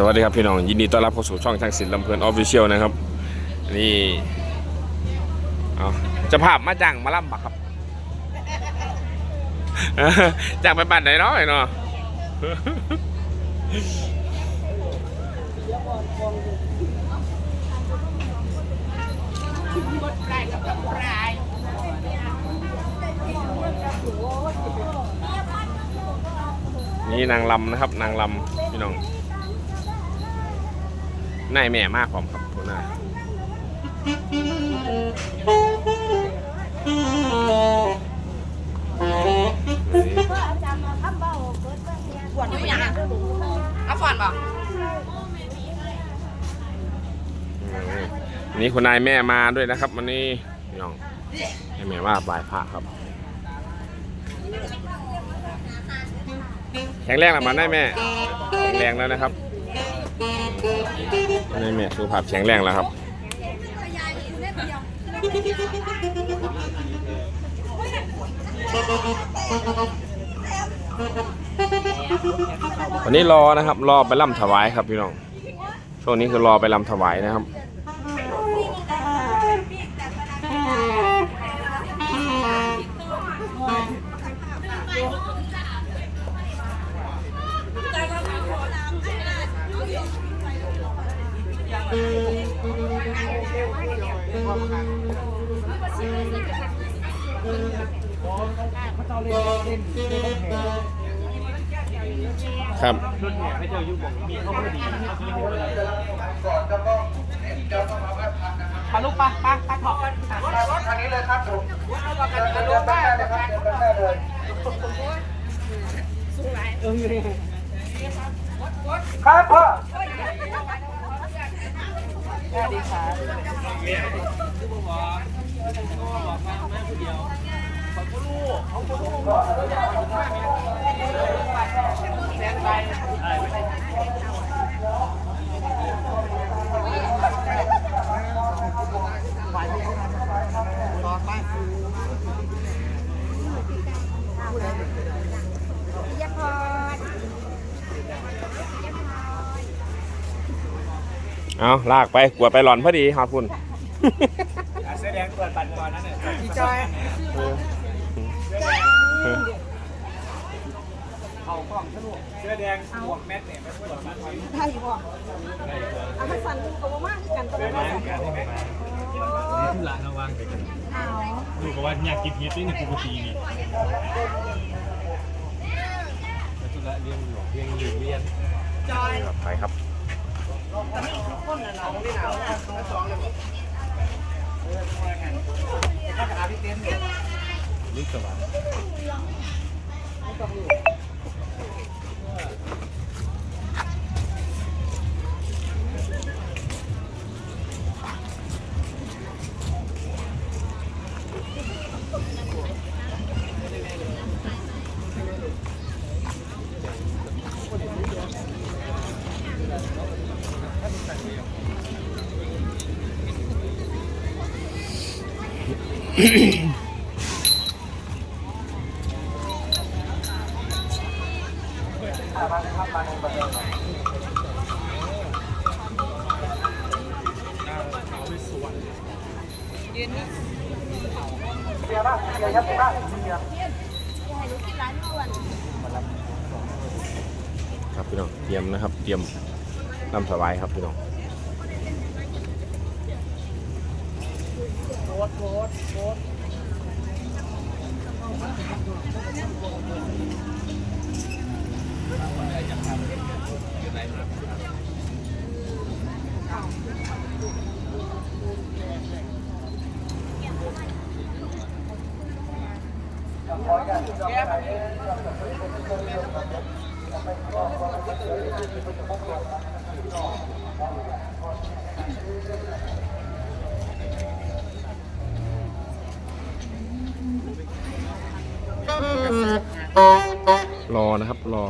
สวัสดีครับพี่น้อง ยินดีต้อนรับเข้าสู่ช่องทางศิลป์ลำเพลินออฟฟิเชียลนะครับ นี่เอาจะภาพมาจ้างมาล่ำบักครับ จ้างไปบ้านไหนเนาะไอ้เนาะนี่นางลำนะครับ นางลำพี่น้อง นายแม่มากผมครับคุณนานี่ปวดอยู่ยังอะเอาฟอนบ่วันนี้คุณนายแม่มาด้วยนะครับวันนี้พี่น้องให้แม่ว่าบายพระครับ แข็งแรงแล้วมาได้แม่ แข็งแรงแล้วนะครับ นายแม่สุขภาพแข็งแรงแล้วครับวันนี้รอนะครับ รอไปล่ำถวายครับพี่น้องช่วงนี้คือรอไปลำถวายนะครับ ครับปลาลูกปลาปลาปลาทอดรถคันนี้เลยครับผมเอาปลาเดินกระเดิโดนดด้าได้นหน้าเดียครับเดินด้านหน้าเลยครับพ่อ เอาลากไปกลัวไปหลอนพอดีฮอดพุ่นเสื้อแดงเปิดปันก่อนนั่นน่ะพี่จอยเข้ากล้องสนุกเสื้อแดงหมวกแมสเนี่ยไม่เปิดปันก่อนได้อยู่บ่เอาให้สั่นดูกับมากกันตัวเสื้อแดนี้งการที่ไหนมานี่ทุลาระวังไปกันดูกับว่าอยากกินเฮ็ดนี่กูปกตินี่ทุลาเรียนหลวงเรียนอยู่เรียนจอยไปครับ ลูกสวรรค์ ครับพี่น้องเตรียมนะครับ เตรียมลำถวายครับพี่น้อง โพสโพสแก้ รอนะครับ รอ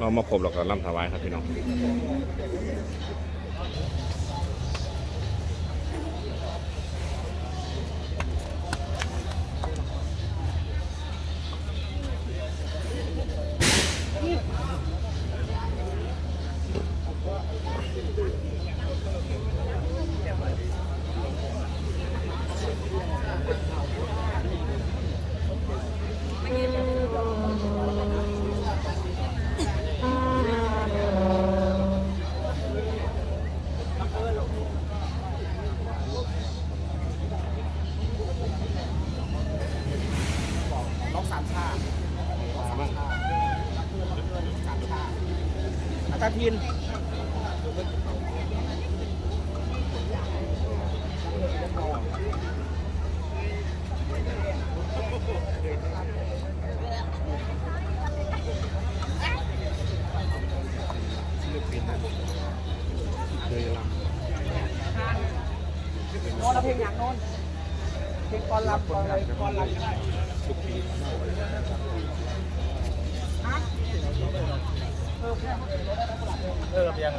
รอมาครบแล้วก็ลำถวายครับพี่น้อง ตาทินโน้นเอา เพลงอย่างโน้นเลงกอนลำกอนะไรกอนลำก็ได้เออเพียน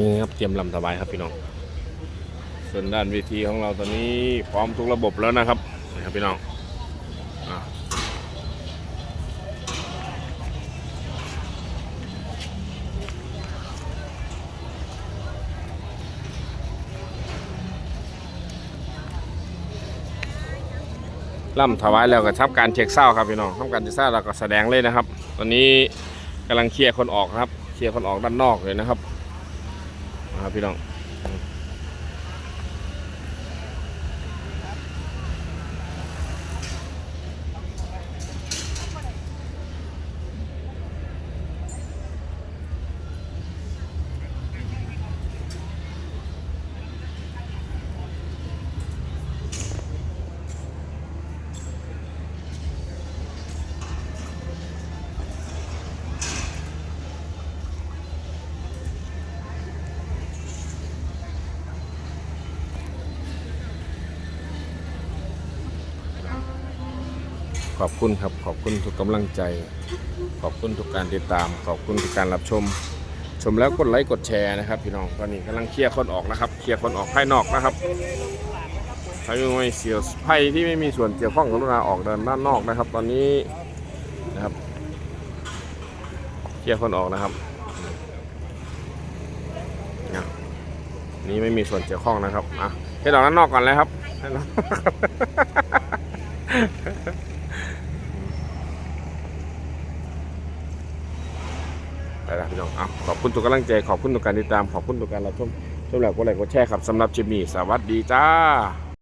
ี่ครับเตรียมลำสบายครับพี่น้อง ส่วนด้านเวทีของเราตอนนี้พร้อมทุกระบบแล้วนะครับนะครับพี่น้อง ล่ำถวายแล้วก็ทับการเช็คเศร้าครับพี่น้องทำการเช็คเศร้าแล้วก็แสดงเลยนะครับ ตอนนี้กำลังเคลียร์คนออกครับ เคลียร์คนออกด้านนอกเลยนะครับนะครับพี่น้อง ขอบคุณครับ ขอบคุณทุกกำลังใจ ขอบคุณทุกการติดตาม ขอบคุณทุกการรับชม ชมแล้วกดไลค์กดแชร์นะครับ พี่น้องตอนนี้กำลังเคลียร์คนออกนะครับ เคลียร์คนออกภายนอกนะครับใครไม่เสียวไพ่ที่ไม่มีส่วนเกี่ยวข้องกรุณาออกเดินด้านนอกนะครับ ตอนนี้นะครับ เคลียร์คนออกนะครับนี่ไม่มีส่วนเกี่ยวข้องนะครับอะให้ดอกด้านนอกก่อนเลยครับให้ดอก ไปแล้วพี่น้องเอา ขอบคุณทุกกำลังใจ ขอบคุณทุกการติดตาม ขอบคุณทุกการรับชมชมแล้วก็ไลค์กดแชร์ครับสำหรับจิมมี่สวัสดีจ้า